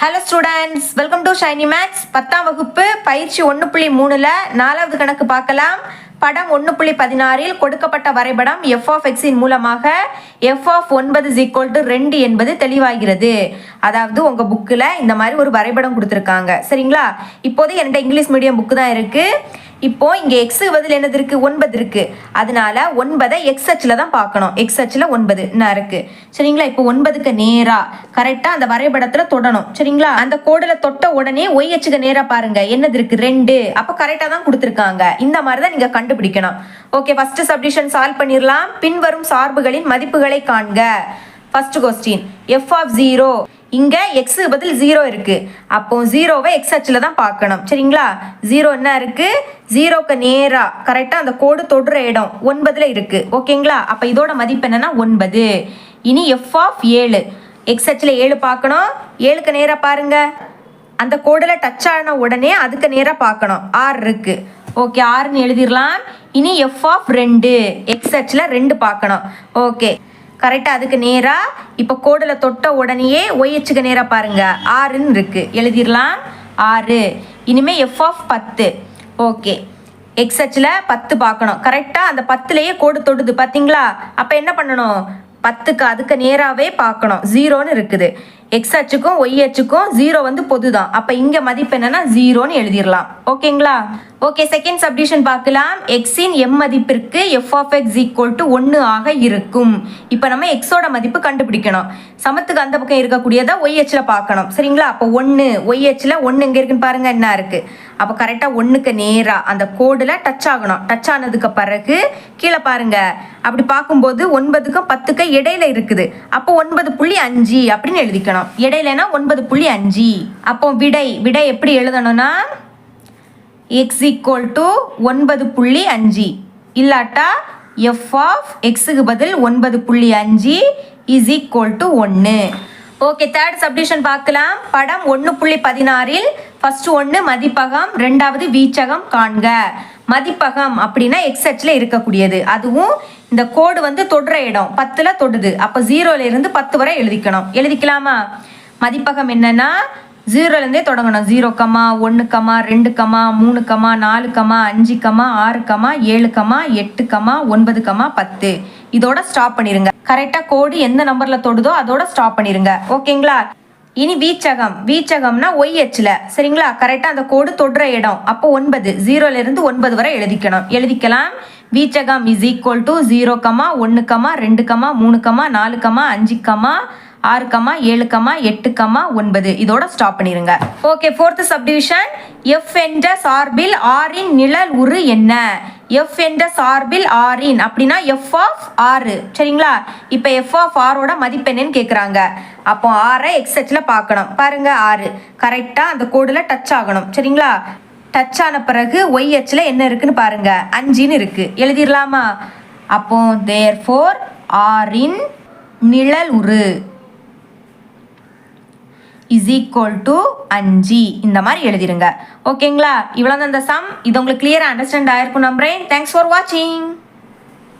Hello students welcome to shiny maths பத்தாம் வகுப்பு பயிற்சி ஒன்று புள்ளி மூணில் நாலாவது கணக்கு பார்க்கலாம். படம் ஒன்று புள்ளி பதினாறில் கொடுக்கப்பட்ட வரைபடம் எஃப் ஆஃப் எக்ஸின் மூலமாக எஃப் ஆஃப் ஒன்பது ஈக்குவல் டு ரெண்டு என்பது தெளிவாகிறது. அதாவது உங்கள் புக்கில் இந்த மாதிரி ஒரு வரைபடம் கொடுத்துருக்காங்க. சரிங்களா? இப்போது என்கிட்ட இங்கிலீஷ் மீடியம் புக்கு தான் இருக்குது இப்போ இங்கே எக்ஸு பதில் என்னது இருக்குது ஒன்பது இருக்குது அதனால ஒன்பதை எக்ஸ் அச்சில் தான் பார்க்கணும். எக்ஸ் அச்சில் ஒன்பது. என்ன இருக்குது சரிங்களா? இப்போ ஒன்பதுக்கு நேராக கரெக்டாக அந்த வரைபடத்தில் தொடணும். சரிங்களா? அந்த கோடில் தொட்ட உடனே ஒய் அச்சுக்கு நேராக பாருங்க. என்னது இருக்குது ரெண்டு. அப்போ கரெக்டாக தான் கொடுத்துருக்காங்க. இந்த மாதிரி தான் நீங்கள் கண்டுபிடிக்கணும். ஓகே ஃபர்ஸ்ட் சப்டிஷன் சால்வ் பண்ணிடலாம் பின்வரும் சார்புகளின் மதிப்புகளை காண்க. First question F of zero இங்கே எக்ஸ் பதில் ஜீரோ இருக்குது அப்போ ஜீரோவை எக்ஸ் அச்சில் தான் பார்க்கணும். சரிங்களா? ஜீரோ என்ன இருக்குது ஜீரோக்கு நேராக கரெக்டாக அந்த கோடு தொடுற இடம் ஒன்பதில் இருக்குது ஓகேங்களா அப்போ இதோட மதிப்பு என்னென்னா ஒன்பது. இனி எஃப் ஆஃப் ஏழு. எக்ஸ் அச்சில் ஏழு பார்க்கணும். ஏழுக்கு நேராக பாருங்கள் அந்த கோடில் டச் ஆன உடனே அதுக்கு நேராக பார்க்கணும். ஆறு இருக்குது ஓகே ஆறுன்னு எழுதிடலாம் இனி எஃப் ஆஃப் ரெண்டு. எக்ஸ் அச்சில் ரெண்டு பார்க்கணும். ஓகே கரெக்டாக அதுக்கு நேராக இப்போ கோடில் தொட்ட உடனேயே ஒய்ஹெச்சுக்கு நேராக பாருங்கள் ஆறுன்னு இருக்குது எழுதிடலாம் ஆறு. இனிமேல் எஃப் ஆஃப் பத்து. ஓகே எக்ஸ் அச்சில் பத்து பார்க்கணும். கரெக்டாக அந்த பத்துலேயே கோடு தொடுது பார்த்தீங்களா அப்போ என்ன பண்ணணும்? பத்துக்கு அதுக்கு நேராகவே பார்க்கணும். ஜீரோன்னு இருக்குது. எக்ஸ் அச்சுக்கும் ஒய் அச்சுக்கும் ஜீரோ வந்து பொது தான் அப்போ இங்கே மதிப்பு என்னன்னா ஜீரோன்னு எழுதிடலாம் ஓகேங்களா? ஓகே செகண்ட் சப்டிஷன் பார்க்கலாம். எக்ஸின் எம் மதிப்பிற்கு F of X equal to ஒன்று ஆக இருக்கும். இப்போ நம்ம எக்ஸோட மதிப்பு கண்டுபிடிக்கணும். சமத்துக்கு அந்த பக்கம் இருக்கக்கூடியதை ஒய் எச்சில் பார்க்கணும். சரிங்களா? அப்போ ஒன்று ஒய் எச்சில் ஒன்று எங்கே இருக்குன்னு பாருங்க என்ன இருக்குது அப்போ கரெக்டாக ஒன்றுக்கு நேராக அந்த கோடில் டச் ஆகணும். டச் ஆனதுக்கு பிறகு கீழே பாருங்க. அப்படி பார்க்கும்போது ஒன்பதுக்கும் பத்துக்கும் இடையில இருக்குது. அப்போ ஒன்பது புள்ளி அஞ்சு அப்படின்னு எழுதிக்கணும். இடையிலனா ஒன்பது புள்ளி அஞ்சு. அப்போ விடை விடை எப்படி எழுதணும்னா? எக்ஸ் ஈக்குவல் டு ஒன்பது புள்ளி அஞ்சு. இல்லாட்டா எஃப் ஆஃப் எக்ஸுக்கு பதில் ஒன்பது புள்ளி அஞ்சு இஸ் ஈக்குவல் டு ஒன்று ஓகே தேர்ட் சப்டிஷன் பார்க்கலாம். படம் ஒன்று புள்ளி பதினாறில் ஃபர்ஸ்ட் ஒன்று மதிப்பகம் ரெண்டாவது வீச்சகம் காண்க. மதிப்பகம் அப்படின்னா எக்ஸ்எச்சில் இருக்கக்கூடியது. அதுவும் இந்த கோடு வந்து தொடுற இடம் பத்தில் தொடுது. அப்போ ஜீரோலேருந்து பத்து வரை எழுதிக்கணும். எழுதிக்கலாமா? மதிப்பகம் என்னன்னா ஜீரோலேருந்தே தொடங்கணும். ஜீரோ கமா ஒன்று கமா ரெண்டு கமா மூணு கமா நாலு கமா அஞ்சு கமா ஆறு கமா ஏழு கமா எட்டு கமா ஒன்பது கமா பத்து. இதோட ஸ்டாப் பண்ணிடுங்க கரெக்டாக கோடு எந்த நம்பரில் தொடுதோ அதோட ஸ்டாப் பண்ணிடுங்க ஓகேங்களா இனி வீச்சகம். வீச்சகம்னா ஒய் எச்சில் சரிங்களா? கரெக்டாக அந்த கோடு தொடுற இடம். அப்போ ஒன்பது. ஜீரோலேருந்து ஒன்பது வரை எழுதிக்கணும். எழுதிக்கலாம். வீச்சகம் is equal to zero comma ஒன்று கமா ரெண்டு கமா மூணு கமா நாலு கமா அஞ்சு கமா ஆறு கமா ஏழு கமா எட்டு கமா ஒன்பது. இதோட ஸ்டாப் பண்ணிடுங்க ஓகே ஃபோர்த்து சப்டிவிஷன் எஃப் என்ற சார்பில் ஆரின் நிழல் உரு என்ன? எஃப் என்ற சார்பில் ஆரின் அப்படின்னா எஃப் ஆஃப் ஆறு சரிங்களா? இப்போ எஃப் ஆஃப் ஆரோட மதிப்பு என்னன்னு கேட்குறாங்க அப்போ ஆரை எக்ஸ் பார்க்கணும். பாருங்க ஆறு கரெக்டாக அந்த கோடில் டச் ஆகணும். சரிங்களா? டச் ஆன பிறகு ஒய் ஹெச்சில் என்ன இருக்குன்னு பாருங்க. அஞ்சுன்னு இருக்கு. எழுதிடலாமா அப்போ தேர் ஃபோர் ஆரின் நிழல் உரு. இஸ் ஈக்குவல் டு அஞ்சு. இந்த மாதிரி எழுதிருங்க. ஓகேங்களா இவ்வளோ தான் இந்த சம் இது உங்களுக்கு கிளியராக அண்டர்ஸ்டாண்ட் ஆயிருக்கும் நம்புறேன். தேங்க்ஸ் ஃபார் வாட்சிங்